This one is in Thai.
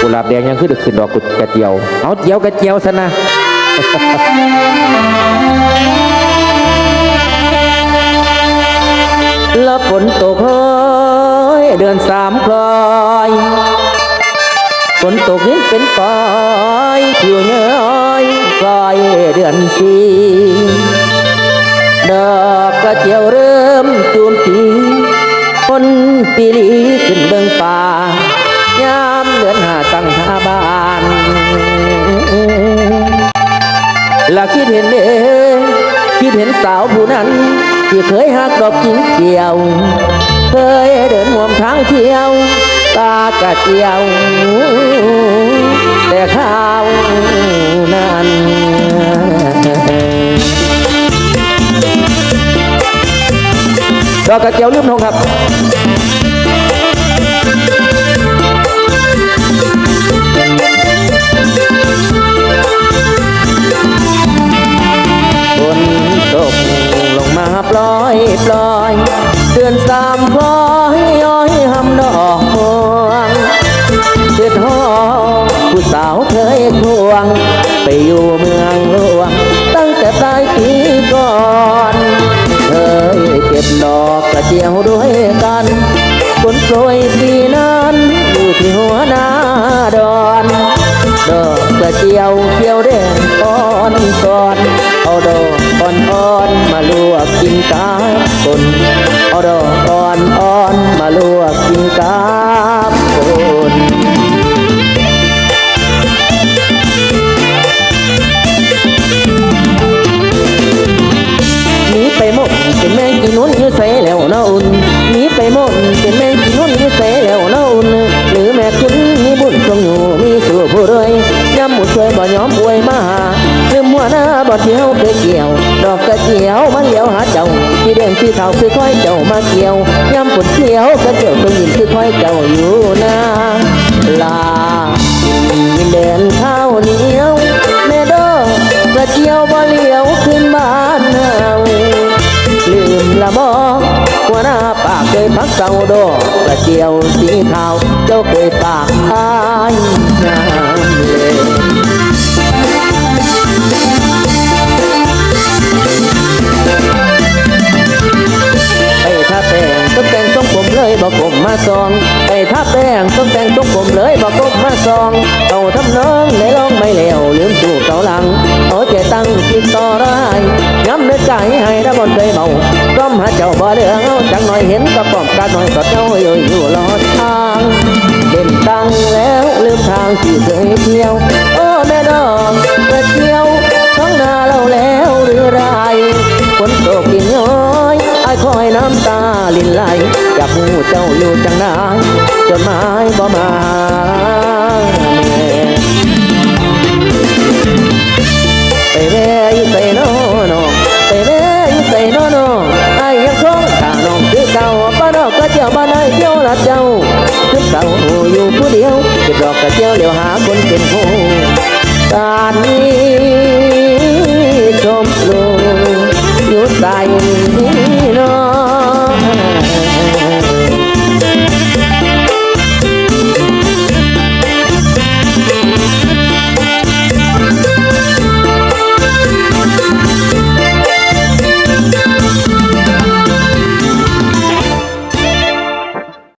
กุหลาบแดงยังขึ้นขึ้นดอกกุดกระเจียว เอาเจียวกระเจียวซะนะแล้วฝนตกเฮ้ยเดือนสามคลอยฝนตกหินเป็นปอยผิวเนื้อยคลอยเดือนสี่ดอกกระเจียวเริ่มจูมปีคนปีลีขึ้นเบื้องป่า ยามเดือนหาตั้งท่าบ้านและคิดเห็นเด้คิดเห็นสาวผู้นั้น ที่เคยหักดอกจิงเกี่ยว เคยเดินห่วมทางเที่ยว ตากะเจียว แต่ข้าวนั้นดอกกระเจียวลืมทงครับ ปล่อยเดือนสามคล้อยย้อยหำดอกมวงเจ็ดห้องผู้สาวเคยควง ไปอยู่เมืองหลวง ตั้งแต่ปลายปีก่อนเคยเก็บดอกกระเจียวด้วยกันฝนโปรยปีนั้นอยู่ที่หัวหน้าดอนดอกกระเจียวเขียวแดงอ่อนก่อนเอาดอก อ่อนมาลวกกินกาบนเอาดอกอ่อนอ่อนมาลวกกินกาบนนีไปหมดเป็นแมงกินนุ่นยื้อใส่แล้วเนาอุ่นหนีไปหมดเป็นแมงกินนุ่นยื้อใส่แล้วเนาอุ่นหรือแม่คุณมีบุญทรงอยู่มีสู่ผู้รวยย้ำหมุดช่วยบ่ยอมอวยมาหาลืมหัวหน้าบ่เที่ยวเคยเกี่ยว ดอกกระเจียวมันเลี้ยวหาเจ้าที่เด่นที่เขาคือค่อยเจ้ามาเกี่ยวย้ำผลเที่ยวกระเจียวตัวยินคือค่อยเจ้าอยู่นาลาเดินข้าวเหนียวแม่ดอกกระเจียวบ่เลี้ยวขึ้นบ้านเฮาลืมละบอกหัวหน้าปากเคยพักเก่าดอกกระเจียวสีขาวเจ้าเคยปากอายน้ำเลย บอกผมมาซองไปท่าแป้งต้องแต่งทรงผมเลยบอกผมมาซองเอาทำน้องในร้องไม่แล้วลืมสู่เก่าหลังเอาใจตั้งติดต่อร้ายย้ำเนื้อใจให้ระบนเคยเมาก้มหาเจ้าบ่เหลืองเอาจังหน่อยเห็นกระป๋องกาหน่อยสดเจ้าอยู่อยู่รอดทางเด่นตังแล้วลืมทางที่เคยเที่ยวโอ้แม่ดอกกระเที่ยว อยู่จังนางจดไม่ยบ่มาไปเว้ยใส่โนโนไปเว้ยใส่โนโนไอ้ยังคงทางน้องคือเก่าป้าน้องก็เจ้าบ้านไอ้เจ้าละเจ้าคือเก่าอยู่ผู้เดียวเก็บดอกก็เจ้าเหลียวหาคนเป็นผู้การนี้